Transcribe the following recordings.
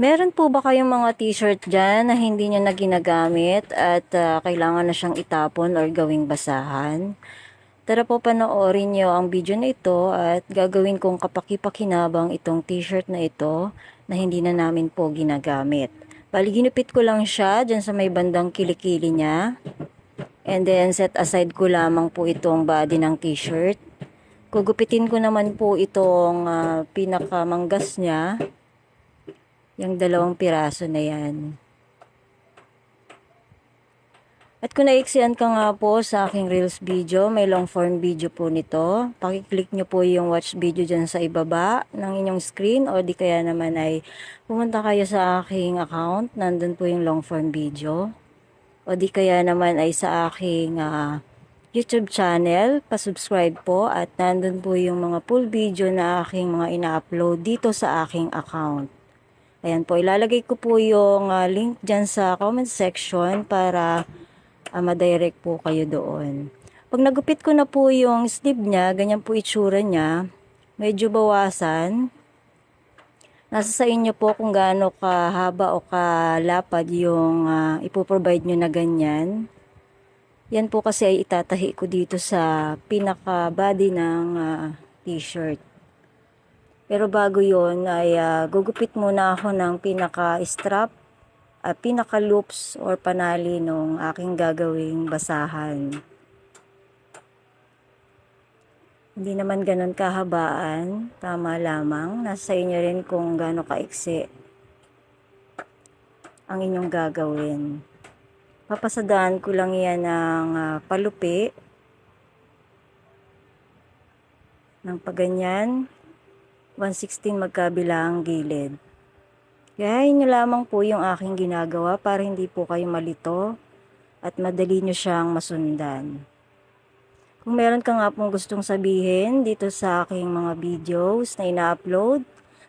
Meron po ba kayong mga t-shirt dyan na hindi nyo na ginagamit at ah, kailangan na siyang itapon or gawing basahan? Tara po panoorin nyo ang video na ito at gagawin kong kapakipakinabang itong t-shirt na ito na hindi na namin po ginagamit. Bali, ginupit ko lang siya dyan sa may bandang kilikili niya. And then, set aside ko lamang po itong body ng t-shirt. Gugupitin ko naman po itong ah, pinakamanggas niya. Yung dalawang piraso na yan. At kung naiksiyan ka nga po sa aking Reels video, may long form video po nito. Pakiclick nyo po yung watch video dyan sa ibaba ng inyong screen o di kaya naman ay pumunta kayo sa aking account. Nandun po yung long form video. O di kaya naman ay sa aking ah, YouTube channel. Pasubscribe po at nandun po yung mga full video na aking mga ina-upload dito sa aking account. Ayan po, ilalagay ko po yung ah, link dyan sa comment section para ah, madirect po kayo doon. Pag nagupit ko na po yung sleeve niya, ganyan po itsura niya, medyo bawasan. Nasa sa inyo po kung gaano kahaba o kalapad yung ah, ipoprovide nyo na ganyan. Yan po kasi ay itatahi ko dito sa pinaka-body ng ah, t-shirt. Pero bago yon ay ah, gugupit muna ako ng pinaka-strap at pinaka-loops or panali nung aking gagawing basahan. Hindi naman ganun kahabaan, tama lamang. Nasa inyo rin kung gaano kaiksi ang inyong gagawin. Papasadaan ko lang yan ng ah, palupi ng paganyan 116 magkabila ang gilid. Kaya nyo lamang po yung aking ginagawa para hindi po kayo malito at madali nyo siyang masundan. Kung meron ka nga pong gustong sabihin dito sa aking mga videos na ina-upload,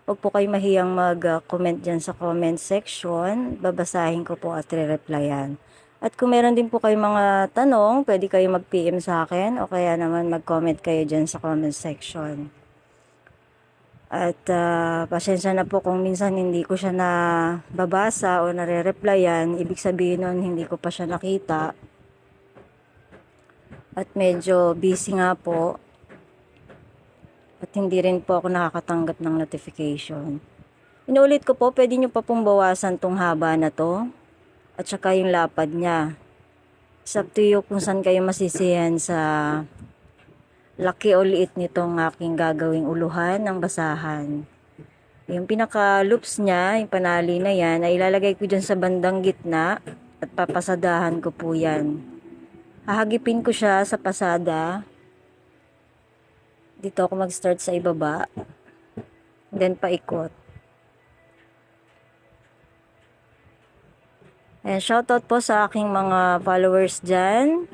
huwag po kayo mahiyang mag-comment dyan sa comment section. Babasahin ko po at re-replyan. At kung meron din po kayo mga tanong, pwede kayo mag-PM sa akin o kaya naman mag-comment kayo dyan sa comment section. At ah, pasensya na po kung minsan hindi ko siya na babasa o nare-replyan. Ibig sabihin nun, hindi ko pa siya nakita. At medyo busy nga po. At hindi rin po ako nakakatanggap ng notification. Inulit ko po, pwede nyo pa pong tong haba na to. At saka yung lapad niya. It's up to you kung saan kayo masisiyan sa laki o liit nitong aking gagawing uluhan ng basahan. Yung pinaka loops niya, yung panali na yan, ay ilalagay ko dyan sa bandang gitna at papasadahan ko po yan. Hahagipin ko siya sa pasada. Dito ako mag-start sa ibaba. Then paikot. Ayan, shoutout po sa aking mga followers dyan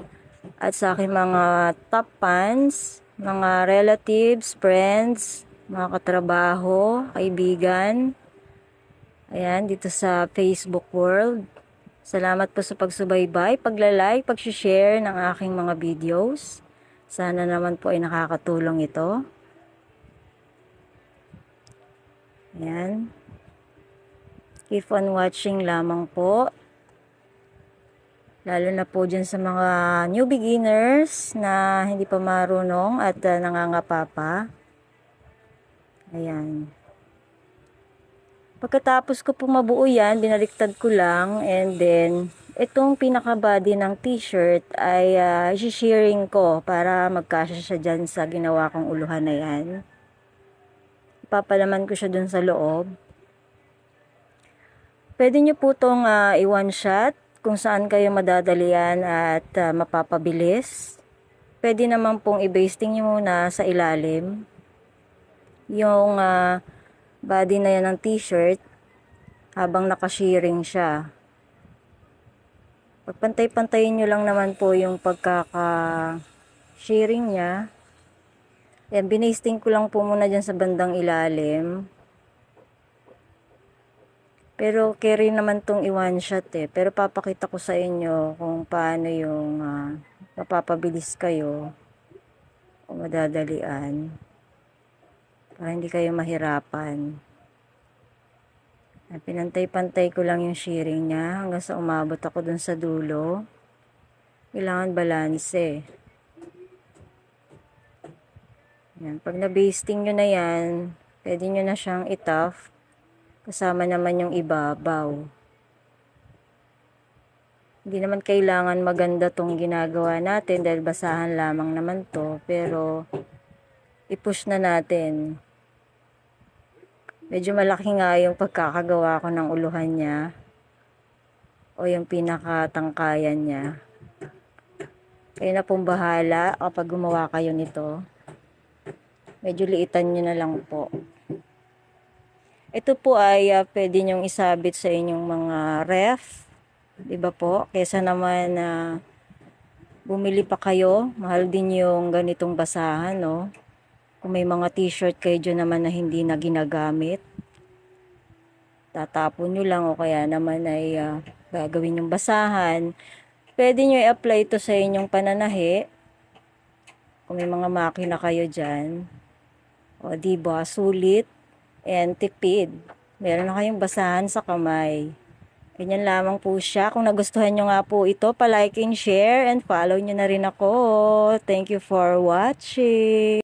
at sa aking mga top fans, mga relatives, friends, mga katrabaho, kaibigan. Ayan, dito sa Facebook world. Salamat po sa pagsubaybay, pagla-like, pag-share ng aking mga videos. Sana naman po ay nakakatulong ito. Ayan. Keep on watching lamang po. Lalo na po dyan sa mga new beginners na hindi pa marunong at uh, nangangapa pa. Ayan. Pagkatapos ko po mabuo yan, binaliktad ko lang and then itong pinaka-body ng t-shirt ay uh, sharing ko para magkasya siya dyan sa ginawa kong uluhan na yan. Ipapalaman ko siya dun sa loob. Pwede nyo po itong uh, i-one shot kung saan kayo madadalian at uh, mapapabilis. Pwede naman pong i-basting nyo muna sa ilalim. Yung uh, body na yan ng t-shirt habang nakashearing siya. Pagpantay-pantayin nyo lang naman po yung pagkaka-shearing niya. Yan, binasting ko lang po muna dyan sa bandang ilalim. Pero carry naman tong i-one shot eh. Pero papakita ko sa inyo kung paano yung uh, mapapabilis kayo o madadalian para hindi kayo mahirapan. Ah, Pinantay-pantay ko lang yung shearing niya hanggang sa umabot ako dun sa dulo. Kailangan balanse. Yan. Pag na-basting nyo na yan, pwede nyo na siyang ituff. Kasama naman yung ibabaw. Hindi naman kailangan maganda tong ginagawa natin dahil basahan lamang naman to. Pero, i-push na natin. Medyo malaki nga yung pagkakagawa ko ng uluhan niya. O yung pinakatangkayan niya. Kayo na pong bahala kapag gumawa kayo nito. Medyo liitan nyo na lang po. Ito po ay uh, pwede nyong isabit sa inyong mga ref. Di ba po? Kesa naman na bumili pa kayo. Mahal din yung ganitong basahan, no? Kung may mga t-shirt kayo dyan naman na hindi na ginagamit. Tatapon nyo lang o kaya naman ay uh, gagawin yung basahan. Pwede nyo i-apply ito sa inyong pananahi. Kung may mga makina kayo dyan. O, di ba? Sulit and tipid. Meron na kayong basahan sa kamay. Ganyan lamang po siya. Kung nagustuhan nyo nga po ito, palike and share and follow nyo na rin ako. Thank you for watching.